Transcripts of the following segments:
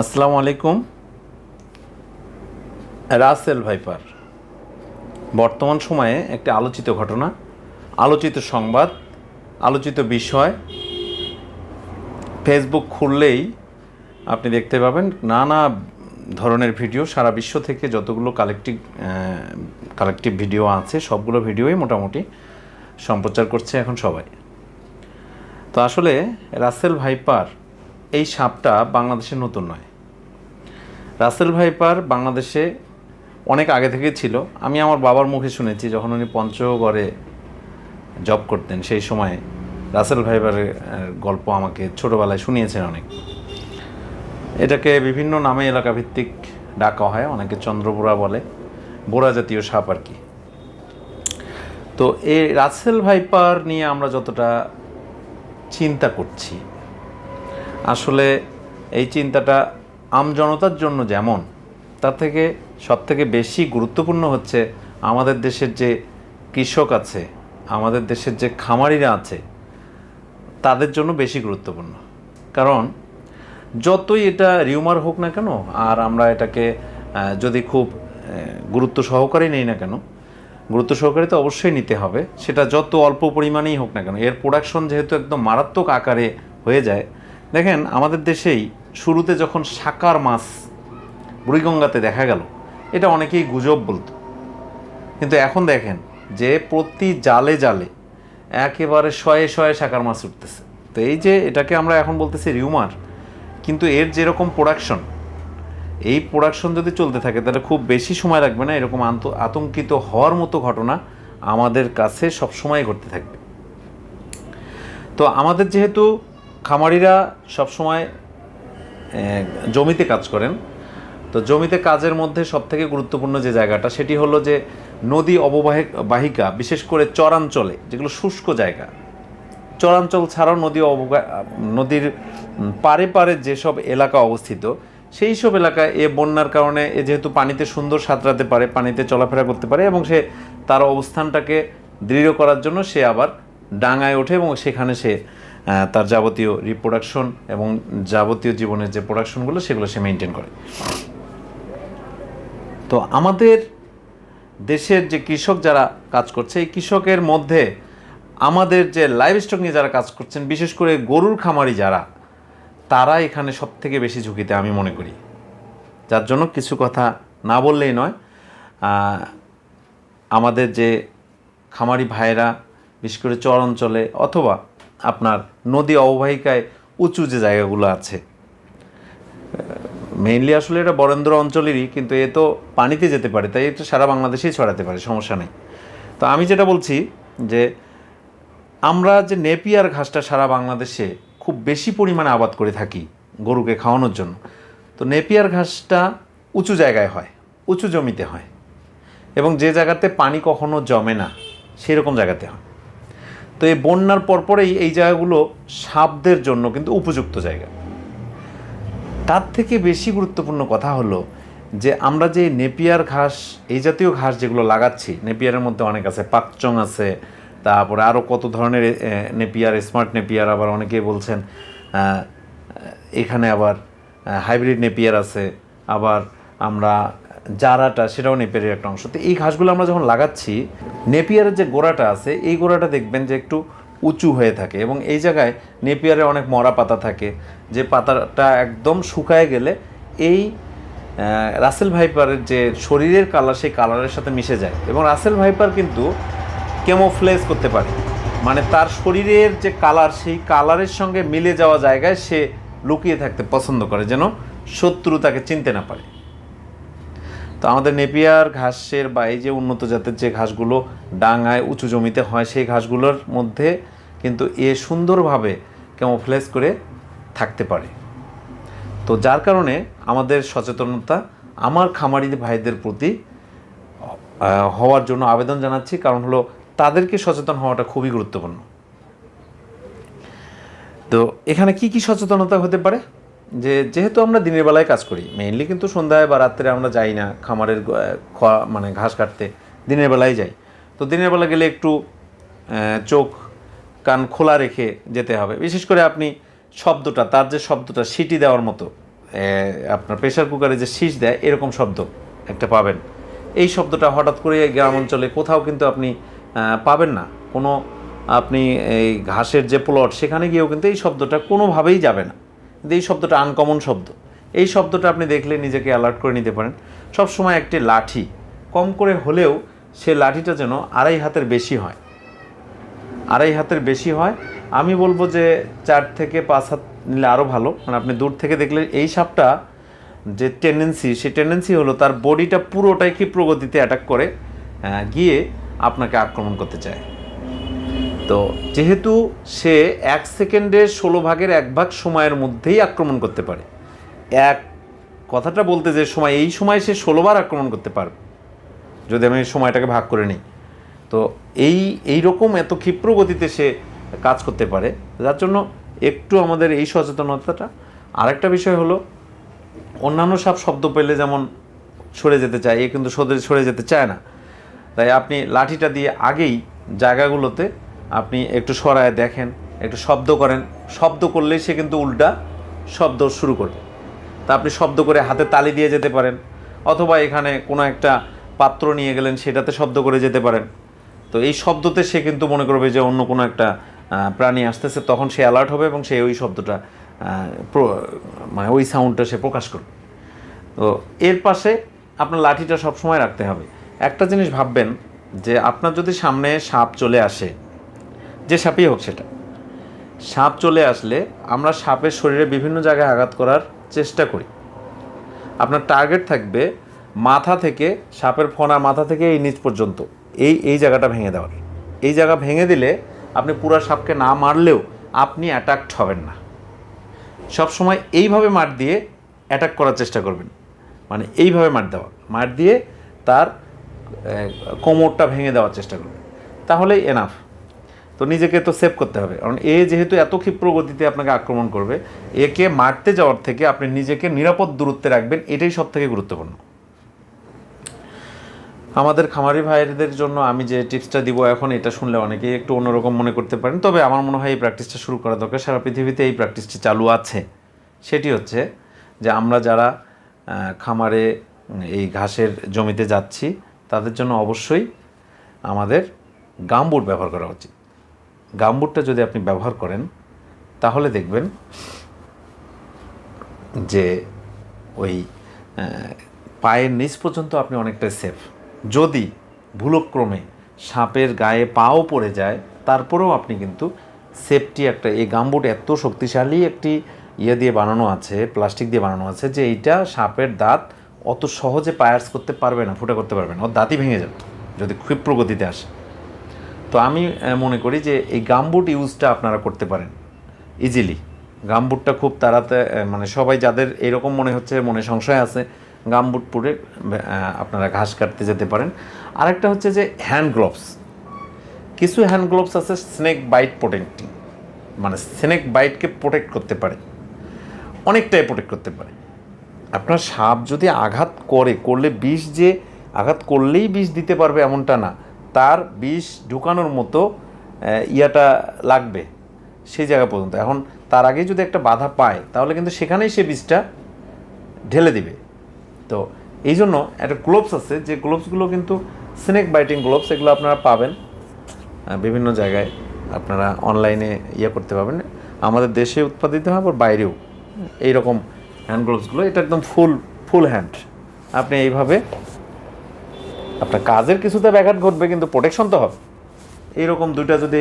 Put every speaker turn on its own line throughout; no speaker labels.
আসসালামু আলাইকুম। Russell viper. বর্তমান সময়ে একটি আলোচিত ঘটনা, আলোচিত সংবাদ, আলোচিত বিষয়। ফেসবুক খুললেই আপনি দেখতে পাবেন নানা ধরনের ভিডিও, সারা বিশ্ব থেকে যতগুলো কালেকটিভ কালেকটিভ ভিডিও আছে, সবগুলো ভিডিওই মোটামুটি সম্প্রচার করছে এখন সবাই। তো আসলে রাসেল ভাইপার এই সাপটা বাংলাদেশে নতুন নয়। রাসেল ভাইপার বাংলাদেশে অনেক আগে থেকে ছিল। আমি আমার বাবার মুখে শুনেছি যখন উনি পঞ্চগড়ে জব করতেন, সেই সময় রাসেল ভাইপারের গল্প আমাকে ছোটোবেলায় শুনিয়েছেন অনেক। এটাকে বিভিন্ন নামে এলাকা ভিত্তিক ডাকা হয়, অনেকে চন্দ্রবোড়া বলে বোড়া জাতীয় সাপ আর কি। তো এই রাসেল ভাইপার নিয়ে আমরা যতটা চিন্তা করছি আসলে এই চিন্তাটা আমজনতার জন্য যেমন, তার থেকে সব থেকে বেশি গুরুত্বপূর্ণ হচ্ছে আমাদের দেশের যে কৃষক আছে, আমাদের দেশের যে খামারিরা আছে, তাদের জন্য বেশি গুরুত্বপূর্ণ। কারণ যতই এটা রিউমার হোক না কেন, আর আমরা এটাকে যদি খুব গুরুত্ব সহকারে নেই না কেন, গুরুত্ব সহকারে তো অবশ্যই নিতে হবে। সেটা যত অল্প পরিমাণেই হোক না কেন, এর প্রোডাকশন যেহেতু একদম মারাত্মক আকারে হয়ে যায় দেখেন, আমাদের দেশেই শুরুতে যখন সাকার মাছ বুড়িগঙ্গাতে দেখা গেল, এটা অনেকেই গুজব বলতো। কিন্তু এখন দেখেন যে প্রতি জালে জালে একেবারে শয়ে শয়ে সাকার মাছ উঠতেছে। তো এই যে এটাকে আমরা এখন বলতেছি রিউমার, কিন্তু এর যেরকম প্রোডাকশন এই প্রোডাকশন যদি চলতে থাকে, তাহলে খুব বেশি সময় লাগবে না, এরকম আন্ত- আতঙ্কিত হওয়ার মতো ঘটনা আমাদের কাছে সবসময় ঘটতে থাকবে। তো আমাদের যেহেতু খামারিরা সবসময় জমিতে কাজ করেন। তো জমিতে কাজের মধ্যে সবথেকে গুরুত্বপূর্ণ যে জায়গাটা, সেটি হলো যে নদী অববাহিক, বাহিকা, বিশেষ করে চরাঞ্চলে, যেগুলো শুষ্ক জায়গা। চরাঞ্চল ছাড়াও নদী অবগা, নদীর পারে পারে যেসব এলাকা অবস্থিত, সেই সব এলাকায় এ বন্যার কারণে এ যেহেতু পানিতে সুন্দর সাঁতরাতে পারে, পানিতে চলাফেরা করতে পারে এবং সে তার অবস্থানটাকে দৃঢ় করার জন্য সে আবার ডাঙায় ওঠে এবং সেখানে সে তার যাবতীয় রিপ্রোডাকশন এবং যাবতীয় জীবনের যে প্রোডাকশনগুলো সেগুলো সে মেনটেন করে। তো আমাদের দেশের যে কৃষক যারা কাজ করছে, এই কৃষকের মধ্যে আমাদের যে লাইভ স্টক নিয়ে যারা কাজ করছেন, বিশেষ করে গরুর খামারি যারা, তারা এখানে সব থেকে বেশি ঝুঁকিতে আমি মনে করি। যার জন্য কিছু কথা না বললেই নয় আমাদের যে খামারি ভাইয়েরা, বিশেষ করে চর অঞ্চলে অথবা আপনার নদী অববাহিকায় উঁচু যে জায়গাগুলো আছে। মেইনলি আসলে এটা বরেন্দ্র অঞ্চলেরই, কিন্তু এ তো পানিতে যেতে পারে, তাই এটা সারা বাংলাদেশেই ছড়াতে পারে, সমস্যা নেই। তো আমি যেটা বলছি যে, আমরা যে নেপিয়ার ঘাসটা সারা বাংলাদেশে খুব বেশি পরিমাণে আবাদ করে থাকি গরুকে খাওয়ানোর জন্য, তো নেপিয়ার ঘাসটা উঁচু জায়গায় হয়, উঁচু জমিতে হয়। এবং যে জায়গাতে পানি কখনো জমে না, সেরকম জায়গাতে হয়। তো এই বন্যার পরপরেই এই জায়গাগুলো সাপদের জন্য কিন্তু উপযুক্ত জায়গা। তার থেকে বেশি গুরুত্বপূর্ণ কথা হলো যে আমরা যে নেপিয়ার ঘাস, এই জাতীয় ঘাস যেগুলো লাগাচ্ছি, নেপিয়ারের মধ্যে অনেক আছে, পাকচং আছে, তারপরে আরও কত ধরনের নেপিয়ার, স্মার্ট নেপিয়ার আবার অনেকেই বলছেন এখানে আবার হাইব্রিড নেপিয়ার আছে, আবার আমরা জারাটা, সেটাও নেপিয়ারের একটা অংশ। তো এই ঘাসগুলো আমরা যখন লাগাচ্ছি, নেপিয়ারের যে গোড়াটা আছে, এই গোড়াটা দেখবেন যে একটু উঁচু হয়ে থাকে এবং এই জায়গায় নেপিয়ারে অনেক মরা পাতা থাকে, যে পাতাটা একদম শুকায় গেলে এই রাসেল ভাইপারের যে শরীরের কালার, সেই কালারের সাথে মিশে যায় এবং রাসেল ভাইপার কিন্তু কেমোফ্লেজ করতে পারে। মানে তার শরীরের যে কালার, সেই কালারের সঙ্গে মিলে যাওয়া জায়গায় সে লুকিয়ে থাকতে পছন্দ করে, যেন শত্রু তাকে চিনতে না পারে। তো আমাদের নেপিয়ার ঘাসের বা যে উন্নত জাতের যে ঘাসগুলো ডাঙায় উঁচু জমিতে হয়, সেই ঘাসগুলোর মধ্যে কিন্তু এ সুন্দরভাবে ক্যামোফ্লেজ করে থাকতে পারে। তো যার কারণে আমাদের সচেতনতা, আমার খামারি ভাইদের প্রতি হওয়ার জন্য আবেদন জানাচ্ছি। কারণ হলো, তাদেরকে সচেতন হওয়াটা খুবই গুরুত্বপূর্ণ। তো এখানে কি কি সচেতনতা হতে পারে? যে যেহেতু আমরা দিনের বেলায় কাজ করি মেইনলি কিন্তু সন্ধ্যায় বা রাত্রে আমরা যাই না, খামারের খোয়া মানে ঘাস কাটতে, দিনের বেলায় যাই। তো দিনের বেলা গেলে একটু চোখ, কান খোলা রেখে যেতে হবে। বিশেষ করে আপনি শব্দটা, তার যে শব্দটা, সিটি দেওয়ার মতো আপনার প্রেশার কুকারে যে শীষ দেয়, এরকম শব্দ একটা পাবেন। এই শব্দটা হঠাৎ করে গ্রাম অঞ্চলে কোথাও কিন্তু আপনি পাবেন না। কোনো আপনি এই ঘাসের যে প্লট সেখানে গিয়েও কিন্তু এই শব্দটা কোনোভাবেই যাবে না। কিন্তু এই শব্দটা আনকমন শব্দ, এই শব্দটা আপনি দেখলে নিজেকে অ্যালার্ট করে নিতে পারেন। সবসময় একটি লাঠি, কম করে হলেও সে লাঠিটা যেন আড়াই হাতের বেশি হয়। আড়াই হাতের বেশি হয়, আমি বলব যে চার থেকে পাঁচ হাত নিলে আরও ভালো মানে আপনি দূর থেকে দেখলে এই সাপটা যে টেন্ডেন্সি সেই টেন্ডেন্সি হলো তার বডিটা পুরোটাই কি প্রগতিতে অ্যাটাক করে গিয়ে আপনাকে আক্রমণ করতে চায়। তো যেহেতু সে এক সেকেন্ডে ষোলো ভাগের এক ভাগ সময়ের মধ্যেই আক্রমণ করতে পারে। এক কথাটা বলতে যে সময়, এই সময় সে ষোলোবার আক্রমণ করতে পারবে, যদি আমি সময়টাকে ভাগ করে নিই। তো এই এই রকম এত ক্ষিপ্র গতিতে সে কাজ করতে পারে, যার জন্য একটু আমাদের এই সচেতনতাটা। আরেকটা বিষয় হলো, অন্যান্য সাপ শব্দ পেলে যেমন সরে যেতে চায়, এ কিন্তু সরে সরে যেতে চায় না। তাই আপনি লাঠিটা দিয়ে আগেই জায়গাগুলোতে আপনি একটু সরায় দেখেন, একটু শব্দ করেন। শব্দ করলেই সে কিন্তু উল্টা শব্দ শুরু করবে। তা আপনি শব্দ করে হাতে তালি দিয়ে যেতে পারেন, অথবা এখানে কোনো একটা পাত্র নিয়ে গেলেন, সেটাতে শব্দ করে যেতে পারেন। তো এই শব্দতে সে কিন্তু মনে করবে যে অন্য কোনো একটা প্রাণী আসতেছে, তখন সে অ্যালার্ট হবে এবং সে ওই শব্দটা মানে ওই সাউন্ডটা সে প্রকাশ করবে। তো এর পাশে আপনার লাঠিটা সবসময় রাখতে হবে। একটা জিনিস ভাববেন যে আপনার যদি সামনে সাপ চলে আসে যে সাপই হোক সেটা। সাপ চলে আসলে আমরা সাপের শরীরে বিভিন্ন জায়গায় আঘাত করার চেষ্টা করি। আপনার টার্গেট থাকবে মাথা থেকে, সাপের ফোনা মাথা থেকে এই নিচ পর্যন্ত। এই এই জায়গাটা ভেঙে দেওয়ার। এই জায়গা ভেঙে দিলে আপনি পুরো সাপকে না মারলেও আপনি অ্যাটাকড হবেন না। সব সময় এইভাবে মার দিয়ে অ্যাটাক করার চেষ্টা করবেন। মানে এইভাবে মার দেওয়া। মার দিয়ে তার কোমরটা ভেঙে দেওয়ার চেষ্টা করবেন। তাহলেই এনাফ তো নিজেকে তো সেভ করতে হবে। কারণ এ যেহেতু এত ক্ষিপ্র গতিতে আপনাকে আক্রমণ করবে, একে মারতে যাওয়ার থেকে আপনি নিজেকে নিরাপদ দূরত্বে রাখবেন, এটাই সব থেকে গুরুত্বপূর্ণ। আমাদের খামারি ভাইদের জন্য আমি যে টিপসটা দিব এখন, এটা শুনলে অনেকেই একটু অন্যরকম মনে করতে পারেন। তবে আমার মনে হয় এই প্র্যাকটিসটা শুরু করা দরকার। সারা পৃথিবীতে এই প্র্যাকটিসটি চালু আছে। সেটি হচ্ছে যে আমরা যারা খামারে এই ঘাসের জমিতে যাচ্ছি, তাদের জন্য অবশ্যই আমাদের গামবুট ব্যবহার করা উচিত। গামবুটটা যদি আপনি ব্যবহার করেন, তাহলে দেখবেন যে ওই পায়ের নিচ পর্যন্ত আপনি অনেকটাই সেফ যদি ভুলক্রমে সাপের গায়ে পাও পড়ে যায়, তারপরেও আপনি কিন্তু সেফটি একটা, এই গামবুট এত শক্তিশালী একটি ইয়ে দিয়ে বানানো আছে প্লাস্টিক দিয়ে বানানো আছে, যে এইটা সাপের দাঁত অত সহজে পায়ার্স করতে পারবে না, ফুটা করতে পারবে না, ওর দাঁতই ভেঙে যাবে, যদি ক্ষিপ্র গতিতে আসে। তো আমি মনে করি যে এই গামবুট ইউজটা আপনারা করতে পারেন ইজিলি গামবুটটা খুব তাড়াতে মানে সবাই যাদের এরকম মনে হচ্ছে, মনে সংশয় আছে, গামবুট পরে আপনারা ঘাস কাটতে যেতে পারেন। আরেকটা হচ্ছে যে হ্যান্ড গ্লোভস কিছু হ্যান্ড গ্লোভস আছে স্নেক বাইট প্রোটেক্টিং মানে স্নেক বাইটকে প্রোটেক্ট করতে পারে। অনেকটাই প্রোটেক্ট করতে পারে। আপনার সাপ যদি আঘাত করে, করলে বিষ যে, আঘাত করলেই বিষ দিতে পারবে এমনটা না। তার বিষ ঢুকানোর মতো ইয়াটা লাগবে সেই জায়গা পর্যন্ত। এখন তার আগে যদি একটা বাধা পায়, তাহলে কিন্তু সেখানেই সে বিষটা ঢেলে দিবে। তো এই জন্য একটা গ্লোভস আছে, যে গ্লোভসগুলো কিন্তু স্নেক বাইটিং গ্লোভস এগুলো আপনারা পাবেন। বিভিন্ন জায়গায় আপনারা অনলাইনে ইয়ে করতে পারবেন। আমাদের দেশে উৎপাদিত হয় আবার বাইরেও। এই রকম হ্যান্ড গ্লোভসগুলো এটা একদম ফুল ফুল হ্যান্ড আপনি এইভাবে আপনার কাজের কিছুতে ব্যাঘাত ঘটবে, কিন্তু প্রোটেকশন তো হবে। এইরকম দুইটা যদি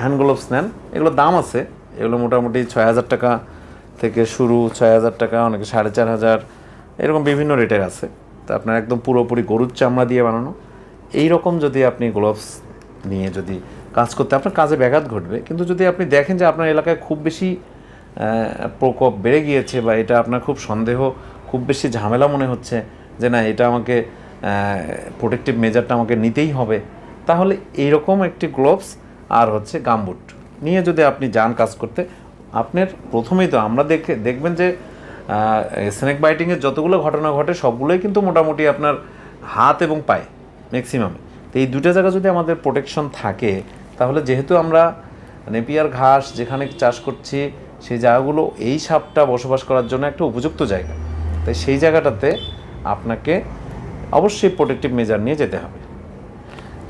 হ্যান্ড গ্লোভস নেন এগুলোর দাম আছে। এগুলো মোটামুটি ছয় হাজার টাকা থেকে শুরু, ছয় হাজার টাকা, অনেকে সাড়ে চার হাজার, এরকম বিভিন্ন রেটের আছে। তো আপনার একদম পুরোপুরি গরুর চামড়া দিয়ে বানানো। এই রকম যদি আপনি গ্লোভস নিয়ে যদি কাজ করতে, আপনার কাজে ব্যাঘাত ঘটবে। কিন্তু যদি আপনি দেখেন যে আপনার এলাকায় খুব বেশি প্রকোপ বেড়ে গিয়েছে বা এটা আপনার খুব সন্দেহ, খুব বেশি ঝামেলা মনে হচ্ছে যে না, এটা আমাকে প্রোটেক্টিভ মেজারটা আমাকে নিতেই হবে। তাহলে এইরকম একটি গ্লোভস আর হচ্ছে গামবুট নিয়ে যদি আপনি যান কাজ করতে, আপনার প্রথমেই তো আমরা দেখে, দেখবেন যে স্নেক বাইটিংয়ের যতগুলো ঘটনা ঘটে, সবগুলোই কিন্তু মোটামুটি আপনার হাত এবং পায়ে ম্যাক্সিমামে তো এই দুটো জায়গা যদি আমাদের প্রোটেকশন থাকে, তাহলে যেহেতু আমরা নেপিয়ার ঘাস যেখানে চাষ করছি, সেই জায়গাগুলো এই সাপটা বসবাস করার জন্য একটা উপযুক্ত জায়গা। তাই সেই জায়গাটাতে আপনাকে অবশ্যই প্রোটেক্টিভ মেজার নিয়ে যেতে হবে।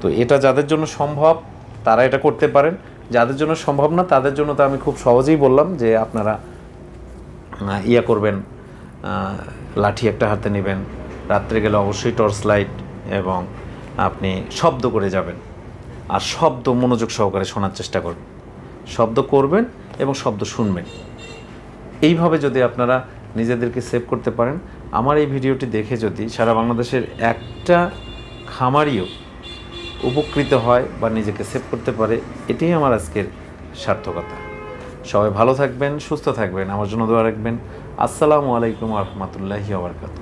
তো এটা যাদের জন্য সম্ভব, তারা এটা করতে পারেন। যাদের জন্য সম্ভব না, তাদের জন্য তো আমি খুব সহজেই বললাম যে আপনারা ইয়া করবেন লাঠি একটা হাতে নেবেন। রাত্রে গেলে অবশ্যই টর্চ লাইট এবং আপনি শব্দ করে যাবেন। আর শব্দ মনোযোগ সহকারে শোনার চেষ্টা করবেন। শব্দ করবেন এবং শব্দ শুনবেন। এইভাবে যদি আপনারা নিজেদেরকে সেভ করতে পারেন আমার এই ভিডিওটি দেখে যদি সারা বাংলাদেশের একটা খামারিও উপকৃত হয় বা নিজেকে সেভ করতে পারে, এটাই আমার আজকের সার্থকতা। সবাই ভালো থাকবেন, সুস্থ থাকবেন, আমার জন্য দোয়া রাখবেন। আসসালামু আলাইকুম রহমতুল্লাহি আবরকাত